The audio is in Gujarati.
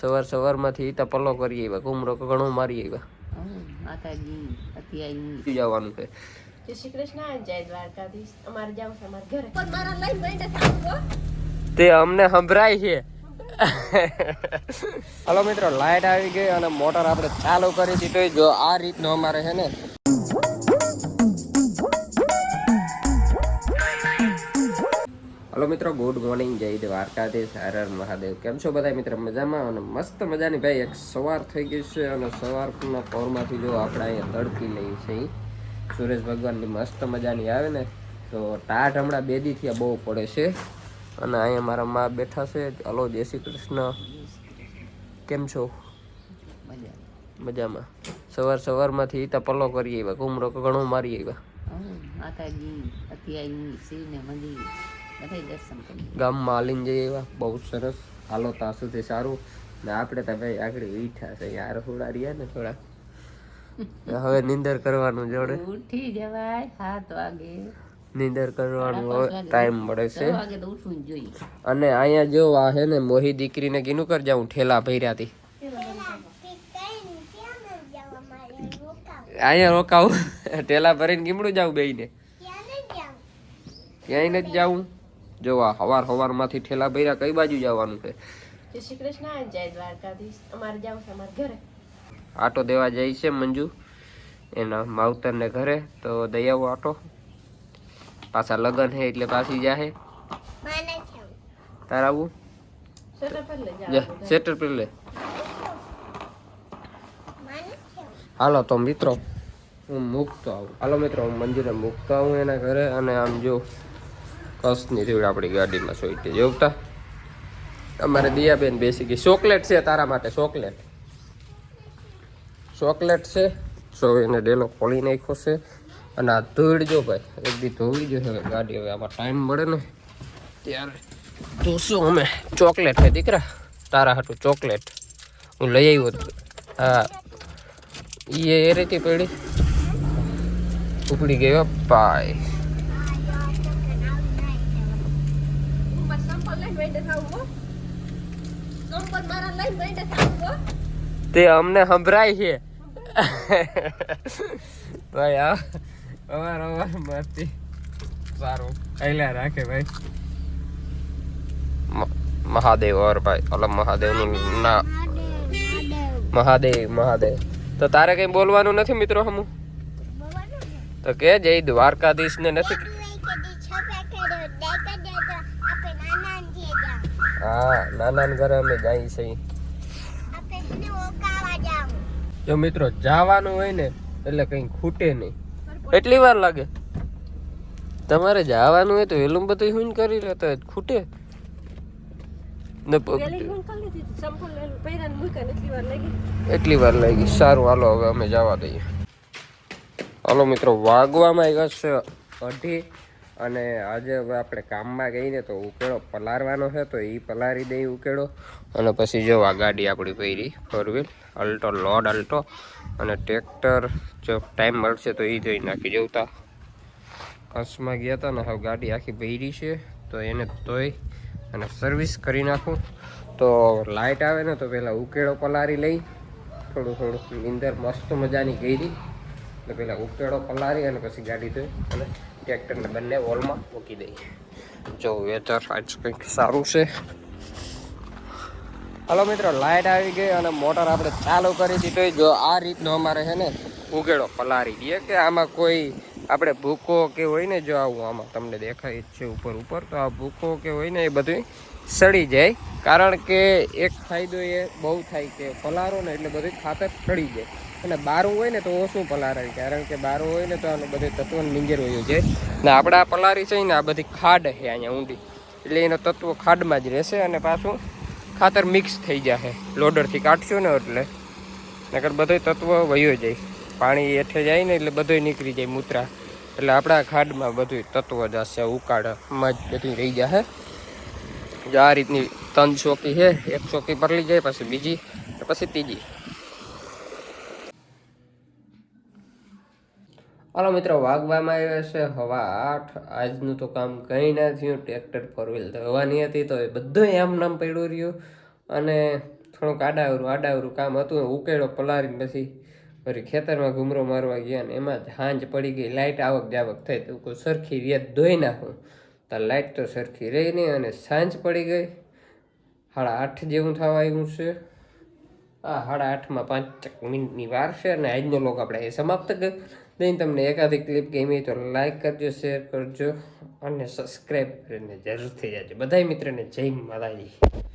સવાર સવારમાંથી ઈતા પલ્લો કરી આવ્યા ઘૂમરો ઘણો મારી આવ્યા. માતાજી જવાનું છે? જય શ્રી કૃષ્ણ જય દ્વારકાધીશ. અમારે જાવ છે અમારા ઘરે. પણ મારા લઈને બેઠે તે. અમને સંભળાય છે. હલો મિત્રો લાઈટ આવી ગઈ અને મોટર આપણે ચાલુ કરી દીધી જો આ રીતનો અમારે છે ને હલો મિત્રો ગુડ મોર્નિંગ જય દ્વારકાધીશ હર હર મહાદેવ. કેમ છો બધા મિત્રો? મજામાં અને મસ્ત મજાની ભાઈ એક સવાર થઈ ગઈ છે અને સવારના પોરમાંથી જો આપણે અહીંયા તડકી લઈએ છીએ. સુરેશ ભગવાનની મસ્ત મજાની આવે ને તો ટાટ હમણાં બે આ બહુ પડે છે. અને અહીંયા મારા મા બેઠા છે. હલો જય શ્રી કૃષ્ણ. કેમ છો? મજા મજામાં. સવાર સવારમાંથી તા પલ્લો કરી આવ્યા ઘૂમરો ઘણો મારી આવ્યા. માતાજી અત્યારે શિવને મંદિર. બધા માલિન જઈએ એવા બહુ સરસ. હાલો તા સુધી સારું. ને આપણે તો ભાઈ આગળ બેઠા છે યાર થોડા રહ્યા ને થોડા. હવે નિંદર કરવાનું જોડે. ઉઠી જવાય સાત વાગે. નિંદર કરવાનું હવે ટાઈમ મળે છે. વાગે તો ઉઠવું જ જોઈએ. અને અહીંયા જો આ હે ને મોહી દીકરીને કીનું કર જાઉં ઠેલા ભર્યાથી. અહીંયા રોકાવું. ઠેલા ભરીને કીમડું જાઉં બેયને. ક્યાંય નથી જાવું જો આ હવાર હવારમાંથી ઠેલા ભર્યા કઈ બાજુ જવાનું છે? જય શ્રી કૃષ્ણ જય દ્વારકાધીશ. અમારે જવું છે અમારા ઘરે. આટો દેવા જાય છે મંજુ. એના માવતરને ઘરે તો દઈ આવો આટો. પાછા લગન હે એટલે પાછી જાહે. તાર આવું? સ્વેટર પર લઈ જા જાવ સેટર પર લે. હાલો તો મિત્રો હું મૂકતો આવું. હાલો મિત્રો હું મંજુને મૂકતો આવું એના ઘરે અને આમ જો કસની રીવડ આપણી ગાડીમાં સોઈટી? જોવતા અમારે દિયાબેન બેસી ગઈ. ચોકલેટ છે તારા માટે, ચોકલેટ. ચોકલેટ છે. સો એને ડેલો ખોલી નાખ્યો છે. અને આ ધૂળ જો ભાઈ, એક દી ધોવી જો હવે ગાડી હવે આમાં ટાઈમ મળે ને. ત્યારે ધોશું અમે. ચોકલેટ છે દીકરા, તારા હાટું ચોકલેટ. હું લઈ આવ્યો. હા. એ એ રીતે પડી. ઉપડી ગયો પાય સંપલ લઈને બેઠે થાવ હો સંપલ મારા લઈને બેઠે થાવ હો તે અમને સંભળાય છે. ભાઈ આ અવાર અવાર મારતી સારું. કૈલા રાખે ભાઈ. મહાદેવ, ઓર ભાઈ, ઓલ મહાદેવનું ના. મહાદેવ મહાદેવ. તો તારે કઈ બોલવાનું નથી મિત્રો હમું? તો કે જય દ્વારકાધીશ ને નથી હા નાના ઘરે અમે જઈએ છીએ જો મિત્રો જવાનું હોય ને એટલે કઈ ખૂટે નહીં. એટલી વાર લાગે. તમારે જવાનું હોય તો વેલું બધું હું કરી લે તો ખૂટે. એટલી વાર લાગી. સારું હાલો હવે અમે જવા દઈએ. હાલો મિત્રો વાગવામાં આવ્યા છે અઢી અને આજે હવે આપણે કામમાં ગઈને તો ઉકેળો પલારવાનો છે, તો એ પલારી દઈ ઉકેળો. અને પછી જો આ ગાડી આપણી પૈરી four wheel Alto, load Alto અને ટ્રેક્ટર જો ટાઈમ મળશે તો એ જોઈ નાખી જવતા કચ્છમાં ગયા હતા ને, હવે ગાડી આખી પહેરી છે, તો એને ધોઈ અને સર્વિસ કરી નાખું. તો લાઇટ આવે ને, તો પહેલાં ઉકેળો પલારી લઈ. થોડું થોડું નીંદર મસ્ત મજાની કરી એટલે પહેલાં ઉકેળો પલારી અને પછી ગાડી ધોઈ અને ટ્રેક્ટરને બંને વોલમાં મૂકી દઈએ. જો વેધર આજ કંઈક સારું છે. હલો મિત્રો લાઇટ આવી ગઈ અને મોટર આપણે ચાલુ કરી દીધી જો આ રીતનો અમારે છે ને ઉગેડો પલારી દઈએ કે આમાં કોઈ આપણે ભૂકો કે હોય ને જો આવું આમાં તમને દેખાય છે ઉપર ઉપર તો આ ભૂકો કે હોય ને એ બધું સડી જાય. કારણ કે એક ફાયદો એ બહુ થાય કે પલારો ને એટલે બધું ખાતર સડી જાય. અને બારું હોય ને તો ઓછું પલારાય કારણ કે બારું હોય ને તો આનું બધું તત્વ નીંગેર હોય છે ને આપણે પલારી છે ને આ બધી ખાડ છે અહીંયા ઊંડી. એટલે એનો તત્વ ખાડમાં જ રહેશે અને પાછું ખાતર મિક્સ થઈ જશે લોડરથી કાઢશું ને એટલે. નકર બધું તત્વ વયો જાય. પાણી હેઠે જાય ને એટલે બધું નીકળી જાય મૂત્રા. એટલે આપણા ખાડમાં બધું તત્વ જશે ઉકાળમાં જ બધું રહી જશે જો આ રીતની ત્રણ ચોકી છે, એક ચોકી પરલી જાય, પછી બીજી, પછી ત્રીજી. હાલો મિત્રો, વાગવામાં આવ્યા છે હવા આઠ. આજનું તો કામ કંઈ ના થયું, ટ્રેક્ટર ફોર વ્હીલ ધોવાની હતી, તો એ બધું એમ નામ પડ્યું રહ્યું. અને થોડુંક આડાવરું આડાવરું કામ હતું ઉકેળો પલારીને પછી ફરી ખેતરમાં ઘૂમરો મારવા ગયા ને એમાં જ હાંજ પડી ગઈ લાઇટ આવક જાવક થઈ, તો સરખી રેત ધોઈ નાખું. તો લાઇટ તો સરખી રહી નહીં અને સાંજ પડી ગઈ. સાડા આઠ જેવું થવા આવ્યું છે. આ સાડા આઠમાં પાંચ મિનિટની વાર છે અને આજનો લોક આપણે એ સમાપ્ત કરી નહીં તમને એકાદી ક્લિપ ગમી તો લાઈક કરજો શેર કરજો અને સબસ્ક્રાઈબ કરીને જરૂરથી જજો. બધાય મિત્રને જય માતાજી.